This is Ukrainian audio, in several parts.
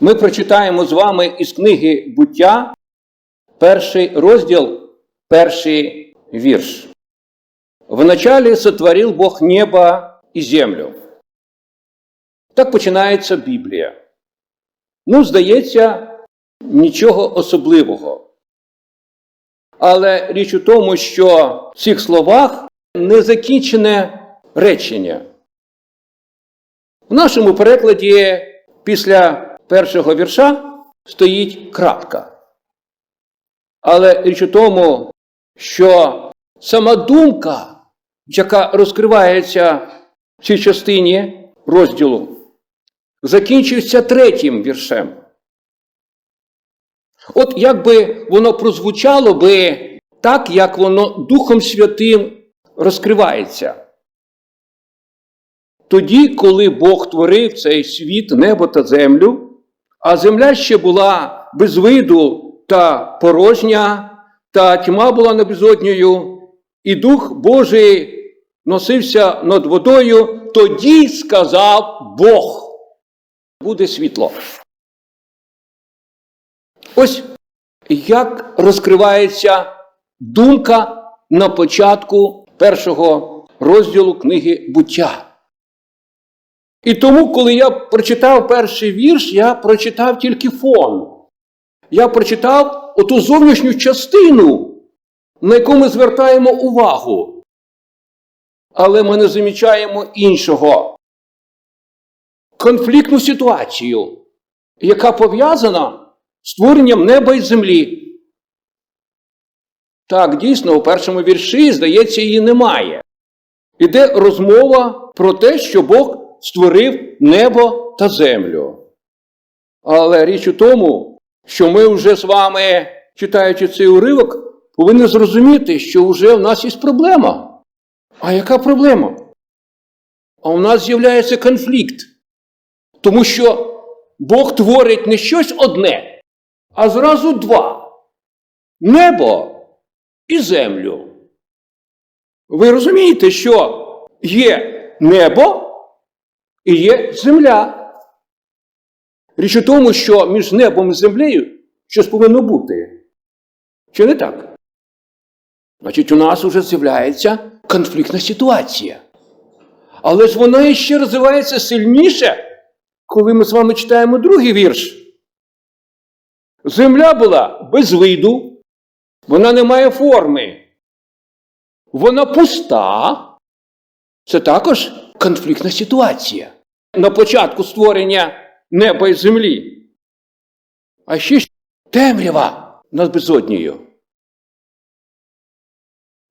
ми прочитаємо з вами із книги буття, перший розділ, перший вірш. Вначале сотворил Бог небо і землю. Так починається Біблія. Ну, здається, нічого особливого. Але річ у тому, що в цих словах не закінчене речення. В нашому перекладі після першого вірша стоїть крапка. Але річ у тому, що сама думка, яка розкривається в цій частині розділу, закінчується третім віршем. От як би воно прозвучало би так, як воно Духом Святим розкривається. Тоді, коли Бог творив цей світ, небо та землю, а земля ще була без виду та порожня, та тьма була небезодньою, і Дух Божий носився над водою, тоді сказав Бог. Буде світло. Ось як розкривається думка на початку першого розділу книги буття. І тому, коли я прочитав перший вірш, я прочитав тільки фон. Я прочитав оту зовнішню частину, на яку ми звертаємо увагу. Але ми не замічаємо іншого. Конфліктну ситуацію, яка пов'язана з створенням неба і землі. Так, дійсно, у першому вірші, здається, її немає. Іде розмова про те, що Бог створив небо та землю. Але річ у тому, що ми вже з вами, читаючи цей уривок, повинні зрозуміти, що вже в нас є проблема. А яка проблема? А у нас з'являється конфлікт. Тому що Бог творить не щось одне, а зразу два: небо і землю. Ви розумієте, що є небо і є земля. Річ у тому, що між небом і землею щось повинно бути. Чи не так? Значить, у нас вже з'являється конфліктна ситуація. Але ж вона ще розвивається сильніше, коли ми з вами читаємо другий вірш. Земля була без виду, вона не має форми. Вона пуста. Це також конфліктна ситуація. На початку створення неба і землі. А ще темрява над безоднею.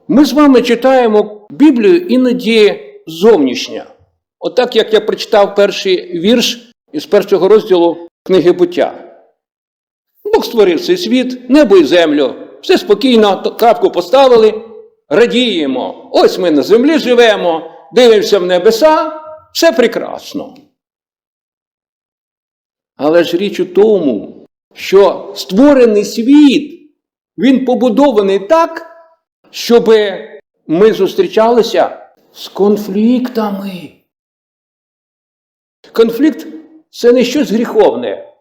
Ми з вами читаємо Біблію іноді зовнішня. Отак, як я прочитав перший вірш із першого розділу книги буття. Бог створив цей світ, небо і землю. Все спокійно, крапку поставили, радіємо. Ось ми на землі живемо, дивимося в небеса, все прекрасно. Але ж річ у тому, що створений світ, він побудований так, щоб ми зустрічалися з конфліктами. Конфлікт це не щось гріховне,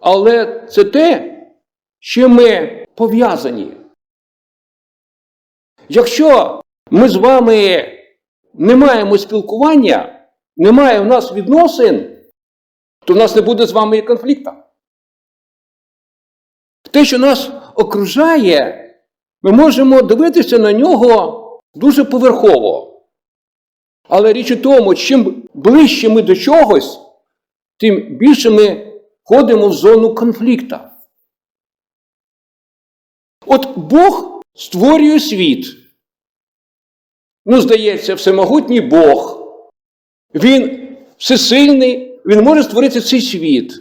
але це те, що ми пов'язані. Якщо ми з вами не маємо спілкування, немає в нас відносин, то в нас не буде з вами і конфлікту. Те, що нас окружає, ми можемо дивитися на нього дуже поверхово. Але річ у тому, чим ближче ми до чогось, тим більше ми входимо в зону конфлікту. От Бог створює світ. Ну, здається, всемогутній Бог. Він всесильний, він може створити цей світ.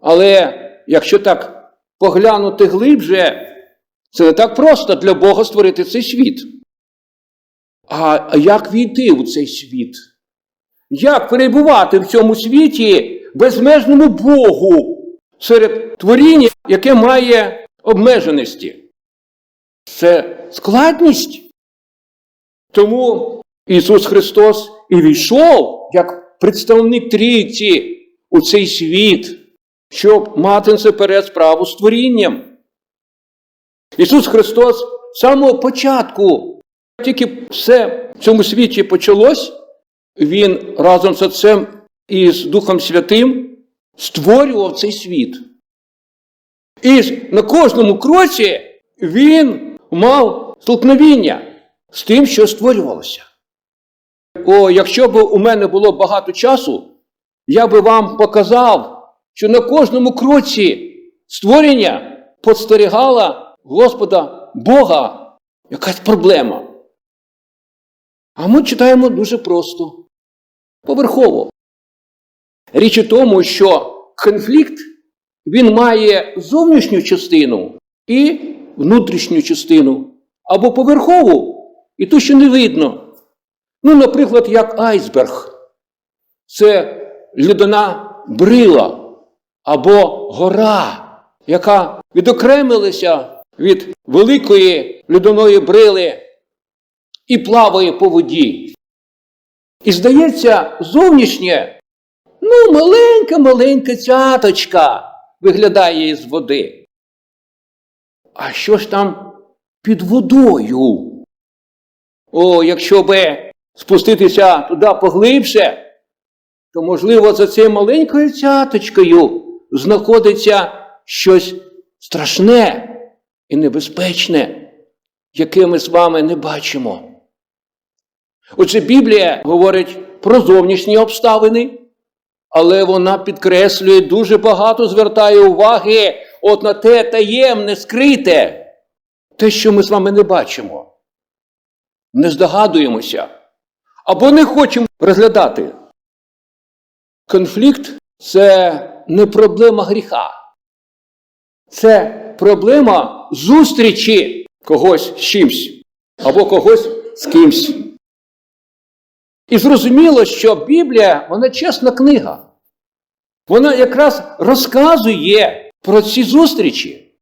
Але якщо так поглянути глибше, це не так просто для Бога створити цей світ. А як війти у цей світ? Як перебувати в цьому світі безмежному Богу серед творіння, яке має обмеженості? Це складність. Тому Ісус Христос і війшов як представник трійці у цей світ, щоб мати насамперед справу з творінням. Ісус Христос з самого початку, тільки все в цьому світі почалось, Він разом з Отцем і з Духом Святим створював цей світ. І на кожному кроці він мав столкновіння з тим, що створювалося. О, якщо б у мене було багато часу, я би вам показав, що на кожному кроці створення спостерігала Господа Бога якась проблема. А ми читаємо дуже просто, поверхово. Річ у тому, що конфлікт він має зовнішню частину і внутрішню частину, або поверхову, і ту, що не видно. Ну, наприклад, як айсберг. Це льодяна брила або гора, яка відокремилася від великої льодяної брили і плаває по воді. І здається, зовнішнє, ну, маленька-маленька цяточка виглядає із води. А що ж там під водою? О, якщо би спуститися туди поглибше, то, можливо, за цією маленькою цяточкою знаходиться щось страшне і небезпечне, яке ми з вами не бачимо. Отже, Біблія говорить про зовнішні обставини, але вона підкреслює дуже багато, звертає уваги от на те таємне, скрите, те, що ми з вами не бачимо, не здогадуємося або не хочемо розглядати. Конфлікт це не проблема гріха, це проблема зустрічі когось з чимсь або когось з кимсь. І зрозуміло, що Біблія вона чесна книга. Вона якраз розказує про ці зустрічі.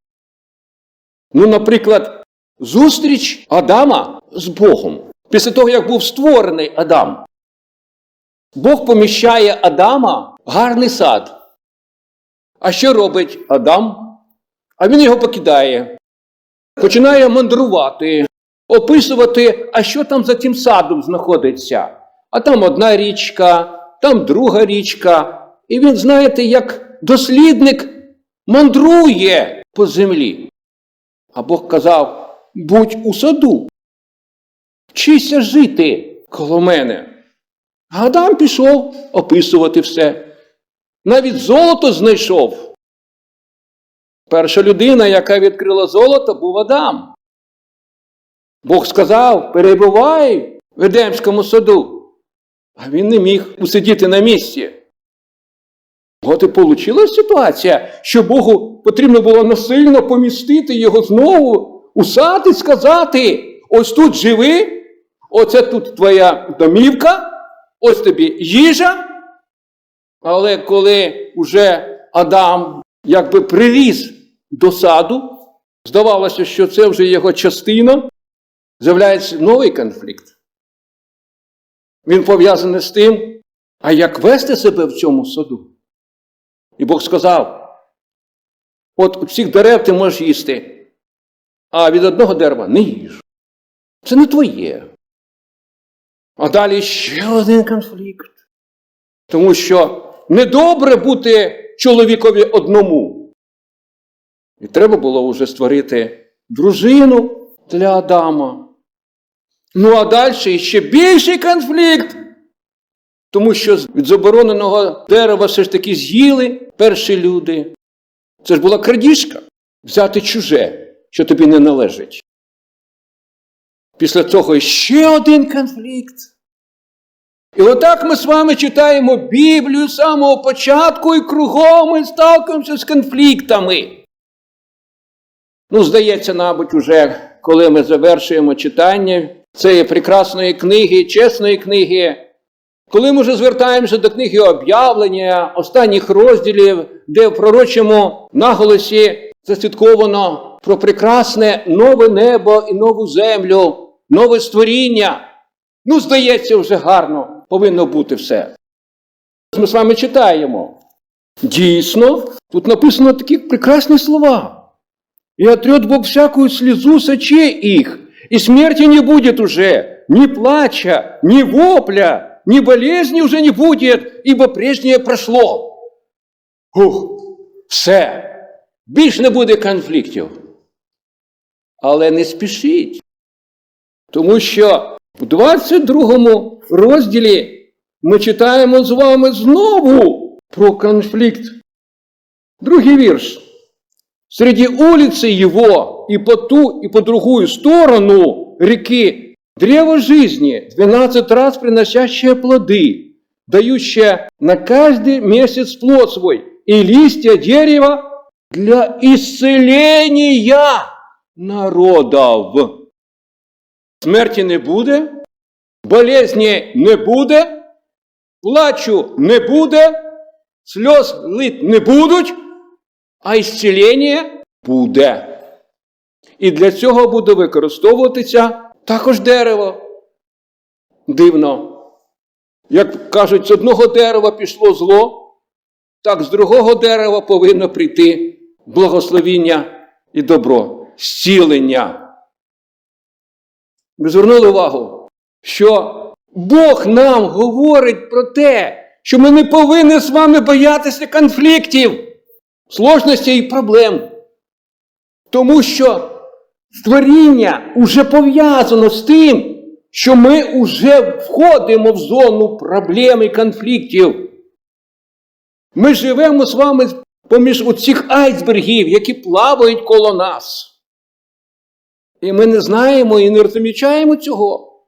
Ну, наприклад, зустріч Адама з Богом. Після того, як був створений Адам, Бог поміщає Адама в гарний сад. А що робить Адам? А він його покидає, починає мандрувати, описувати, а що там за тим садом знаходиться. А там одна річка, там друга річка. І він, знаєте, як дослідник мандрує по землі. А Бог казав: будь у саду, вчися жити коло мене. Адам пішов описувати все. Навіть золото знайшов. Перша людина, яка відкрила золото, був Адам. Бог сказав: перебувай в Едемському саду. А він не міг усидіти на місці. От і вийшла ситуація, що Богу потрібно було насильно помістити його знову у сад і сказати: ось тут живи, оце тут твоя домівка, ось тобі їжа. Але коли вже Адам якби приріс до саду, здавалося, що це вже його частина, з'являється новий конфлікт. Він пов'язаний з тим, а як вести себе в цьому саду. І Бог сказав: от у всіх дерев ти можеш їсти, а від одного дерева не їж. Це не твоє. А далі ще один конфлікт. Тому що недобре бути чоловікові одному. І треба було вже створити дружину для Адама. Ну, а далі ще більший конфлікт. Тому що від забороненого дерева все ж таки з'їли перші люди. Це ж була крадіжка взяти чуже, що тобі не належить. Після цього ще один конфлікт. І отак ми з вами читаємо Біблію з самого початку і кругом ми сталкуємося з конфліктами. Ну, здається, мабуть, уже коли ми завершуємо читання цієї прекрасної книги, чесної книги. Коли ми вже звертаємося до книги об'явлення, останніх розділів, де в пророчому наголосі засвідковано про прекрасне нове небо і нову землю, нове створіння, ну, здається, вже гарно повинно бути все. Ми з вами читаємо. Дійсно, тут написано такі прекрасні слова. И отрет Бог всякую слезу с очей их, и смерти не будет уже, ни плача, ни вопля, ни болезни уже не будет, ибо прежнее прошло. Ух, все, більш не буде конфліктів. Але не спішіть, тому що в 22 розділі ми читаємо з вами знову про конфлікт. Другий вірш. Среди улицы его и по ту, и по другую сторону реки древо жизни, 12 раз приносящее плоды, дающее на каждый месяц плод свой, и листья дерева для исцеления народов. Смерті не буде, болезні не буде, плачу не буде, сльоз лит не будуть, а ісцілення буде. І для цього буде використовуватися також дерево. Дивно. Як кажуть, з одного дерева пішло зло, так з другого дерева повинно прийти благословіння і добро, зцілення. Ви звернули увагу, що Бог нам говорить про те, що ми не повинні з вами боятися конфліктів, сложностей і проблем. Тому що створіння вже пов'язано з тим, що ми вже входимо в зону проблем і конфліктів. Ми живемо з вами поміж оцих айсбергів, які плавають коло нас. І ми не знаємо і не розумічаємо цього.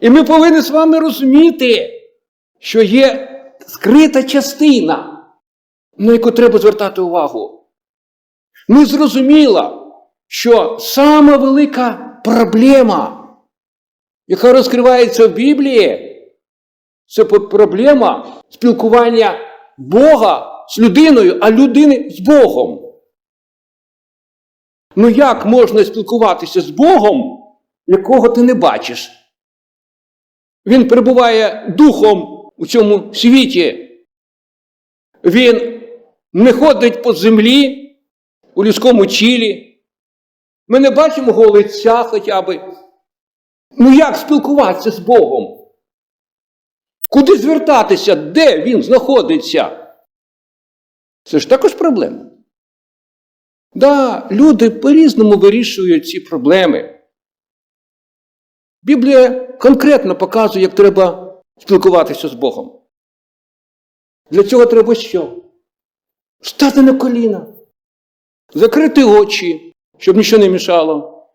І ми повинні з вами розуміти, що є скрита частина, на яку треба звертати увагу. Ну, зрозуміло, що сама велика проблема, яка розкривається в Біблії, це проблема спілкування Бога з людиною, а людини з Богом. Ну як можна спілкуватися з Богом, якого ти не бачиш? Він перебуває духом у цьому світі. Він не ходить по землі у людському тілі. Ми не бачимо його лиця хоча б. Ну як спілкуватися з Богом? Куди звертатися, де він знаходиться? Це ж також проблема. Да, люди по-різному вирішують ці проблеми. Біблія конкретно показує, як треба спілкуватися з Богом. Для цього треба що? Стати на коліна, закрити очі, щоб нічого не мішало,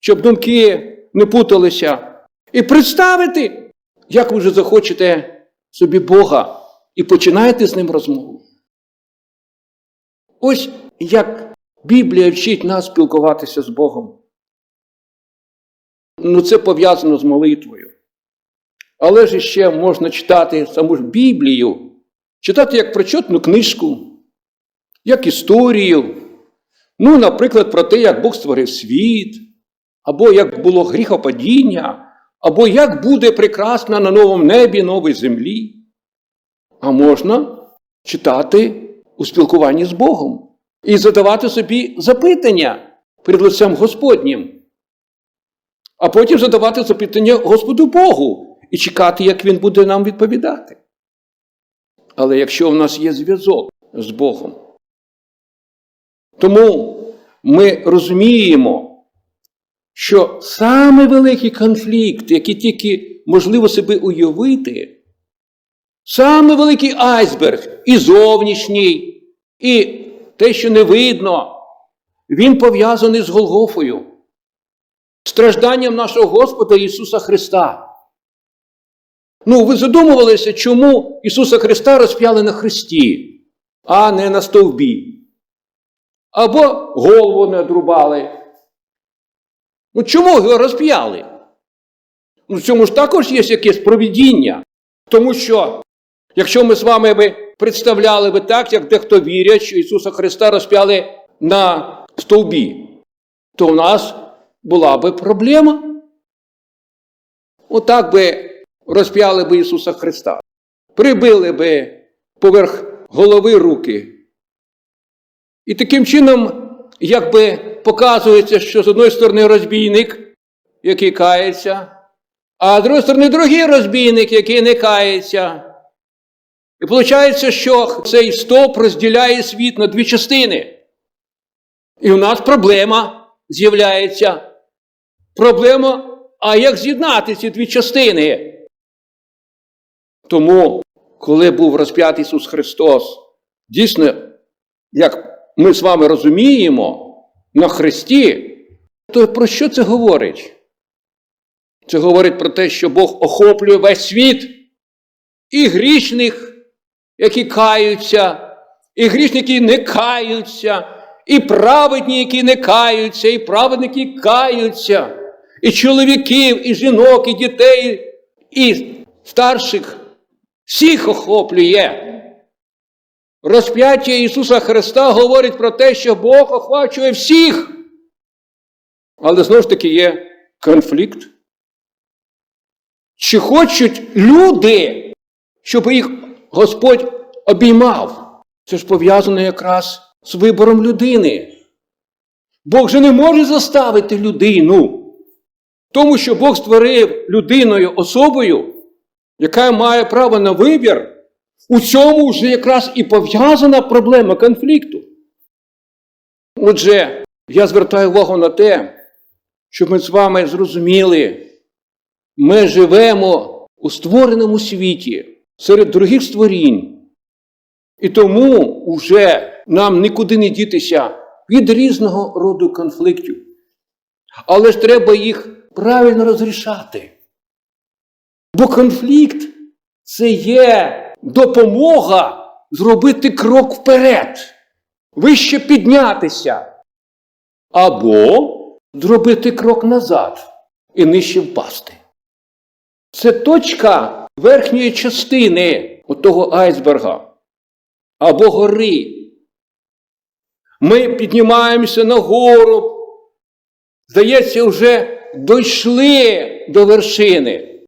щоб думки не путалися. І представити, як ви вже захочете собі Бога і починаєте з ним розмову. Ось як Біблія вчить нас спілкуватися з Богом. Ну, це пов'язано з молитвою. Але ж ще можна читати саму ж Біблію, читати як прочотну книжку, як історію. Ну, наприклад, про те, як Бог створив світ, або як було гріхопадіння, або як буде прекрасна на новому небі новій землі. А можна читати у спілкуванні з Богом і задавати собі запитання перед лицем Господнім. А потім задавати запитання Господу Богу і чекати, як Він буде нам відповідати. Але якщо в нас є зв'язок з Богом, тому ми розуміємо, що саме великий конфлікт, який тільки можливо себе уявити, саме великий айсберг і зовнішній, і те, що не видно, він пов'язаний з Голгофою, стражданням нашого Господа Ісуса Христа. Ну, ви задумувалися, чому Ісуса Христа розп'яли на Христі, а не на стовбі. Або голову не одрубали. Ну чому його розп'яли? Ну, в цьому ж також є якесь провідіння. Тому що, якщо ми з вами представляли би так, як дехто вірять, що Ісуса Христа розп'яли на стовбі, то в нас була би проблема. Отак би розп'яли би Ісуса Христа. Прибили би поверх голови руки. І таким чином, якби показується, що з одної сторони розбійник, який кається, а з другої сторони другий розбійник, який не кається. І виходить, що цей стовп розділяє світ на дві частини. І у нас проблема з'являється. Проблема, а як з'єднати ці дві частини? Тому, коли був розп'ятий Ісус Христос, дійсно, як ми з вами розуміємо, на Христі, то про що це говорить? Це говорить про те, що Бог охоплює весь світ і грішних, які каються, і грішники, які не каються, і праведні, які не каються, і праведники каються, і чоловіків, і жінок, і дітей, і старших. Всіх охоплює. Розп'яття Ісуса Христа говорить про те, що Бог охвачує всіх. Але знову ж таки є конфлікт. Чи хочуть люди, щоб їх Господь обіймав? Це ж пов'язано якраз з вибором людини. Бог же не може заставити людину. Тому що Бог створив людиною особою, яка має право на вибір, у цьому вже якраз і пов'язана проблема конфлікту. Отже, я звертаю увагу на те, щоб ми з вами зрозуміли, ми живемо у створеному світі серед других створінь. І тому вже нам нікуди не дітися від різного роду конфліктів. Але ж треба їх правильно розрішати. Бо конфлікт це є допомога зробити крок вперед, вище піднятися. Або зробити крок назад і нижче впасти. Це точка верхньої частини отого айсберга або гори. Ми піднімаємося нагору. Здається, вже дійшли до вершини.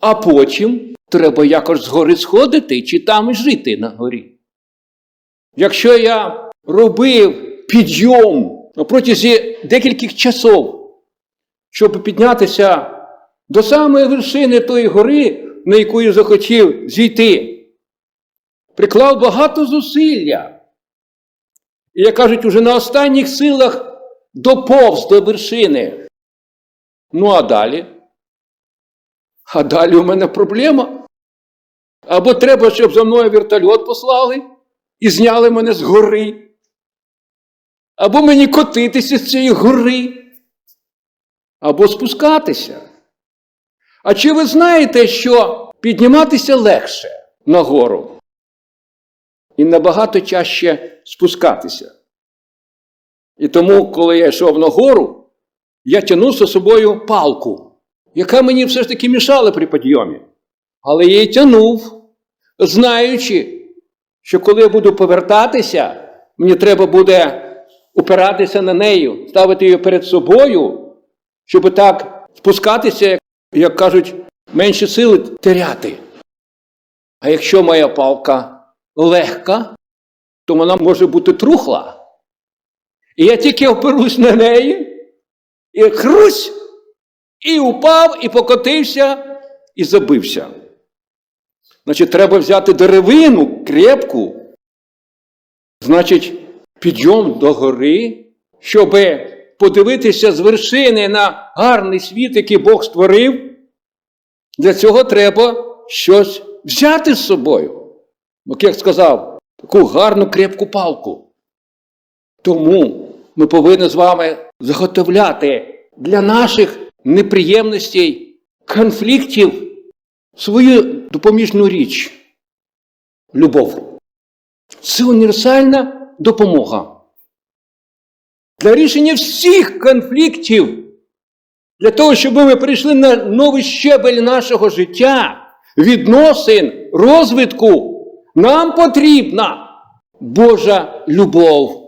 А потім треба якось згори сходити чи там жити на горі. Якщо я робив підйом на протязі декількох часов, щоб піднятися до самої вершини тої гори, на яку захотів зійти, приклав багато зусилля. І, як кажуть, уже на останніх силах доповз до вершини. Ну, а далі? А далі у мене проблема. Або треба, щоб за мною вертольот послали і зняли мене з гори. Або мені котитися з цієї гори, або спускатися. А чи ви знаєте, що підніматися легше нагору і набагато чаще спускатися? І тому, коли я йшов нагору, я тягнув за собою палку, яка мені все ж таки мішала при підйомі. Але я її тягнув, знаючи, що коли я буду повертатися, мені треба буде опиратися на нею, ставити її перед собою, щоб так спускатися, як, кажуть, менше сили теряти. А якщо моя палка легка, то вона може бути трухла. І я тільки оперусь на неї, і хрусь, і упав, і покотився, і забився. Значить, треба взяти деревину крепку, значить, підйом до гори, щоб подивитися з вершини на гарний світ, який Бог створив. Для цього треба щось взяти з собою. Бо, як сказав, таку гарну крепку палку. Тому ми повинні з вами заготовляти для наших неприємностей, конфліктів свою допоміжну річ любов. Це універсальна допомога. Для рішення всіх конфліктів, для того, щоб ми прийшли на новий щебель нашого життя, відносин, розвитку, нам потрібна Божа любов.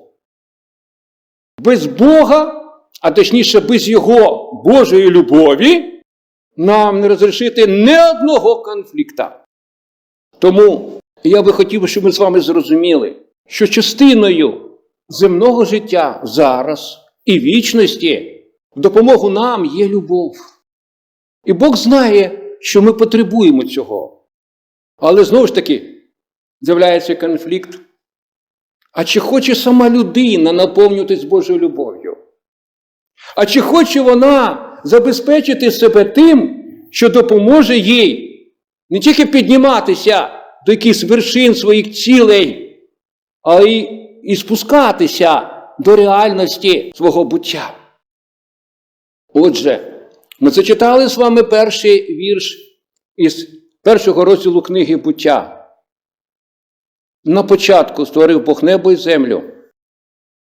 Без Бога, а точніше, без Його Божої любові, нам не розрішити ні одного конфлікта. Тому я би хотів, щоб ми з вами зрозуміли, що частиною земного життя зараз і вічності в допомогу нам є любов. І Бог знає, що ми потребуємо цього. Але знову ж таки з'являється конфлікт. А чи хоче сама людина наповнюватись Божою любов'ю? А чи хоче вона забезпечити себе тим, що допоможе їй не тільки підніматися до якихось вершин своїх цілей, а й і спускатися до реальності свого буття? Отже, ми зачитали з вами перший вірш із першого розділу книги буття. На початку створив Бог небо і землю.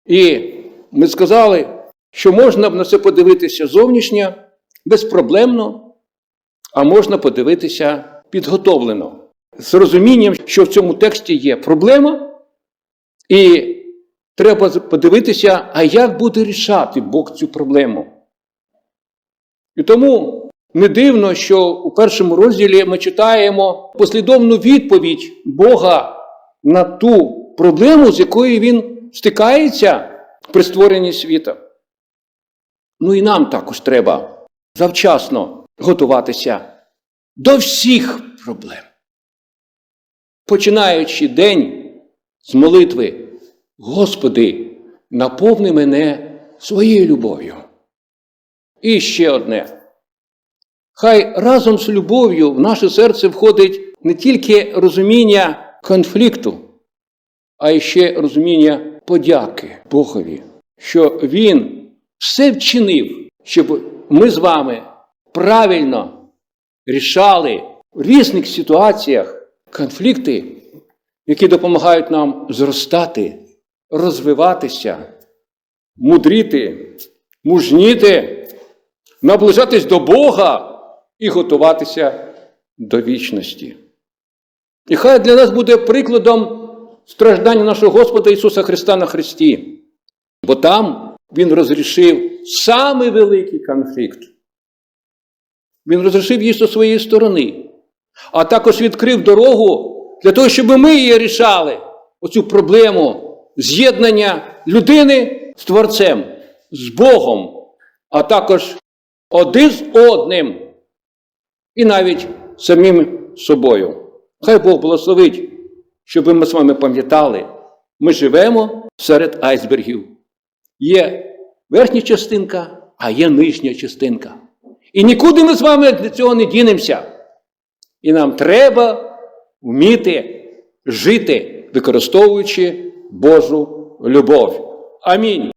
І ми сказали, що можна на це подивитися зовнішньо, безпроблемно, а можна подивитися підготовлено. З розумінням, що в цьому тексті є проблема, і треба подивитися, а як буде рішати Бог цю проблему. І тому не дивно, що у першому розділі ми читаємо послідовну відповідь Бога на ту проблему, з якою він стикається при створенні світа. Ну і нам також треба завчасно готуватися до всіх проблем. Починаючи день з молитви, Господи, наповни мене своєю любов'ю. І ще одне. Хай разом з любов'ю в наше серце входить не тільки розуміння конфлікту, а ще розуміння подяки Богові, що Він все вчинив, щоб ми з вами правильно рішали в різних ситуаціях конфлікти, які допомагають нам зростати, розвиватися, мудріти, мужніти, наближатись до Бога і готуватися до вічності. І хай для нас буде прикладом страждання нашого Господа Ісуса Христа на Христі, бо там Він розрішив самий великий конфлікт. Він розрішив її зі своєї сторони, а також відкрив дорогу для того, щоб ми її рішали, оцю проблему з'єднання людини з Творцем, з Богом, а також один з одним і навіть самим собою. Хай Бог благословить, щоб ми з вами пам'ятали, ми живемо серед айсбергів. Є верхня частинка, а є нижня частинка. І нікуди ми з вами для цього не дінемося. І нам треба вміти жити, використовуючи Божу любов. Амінь.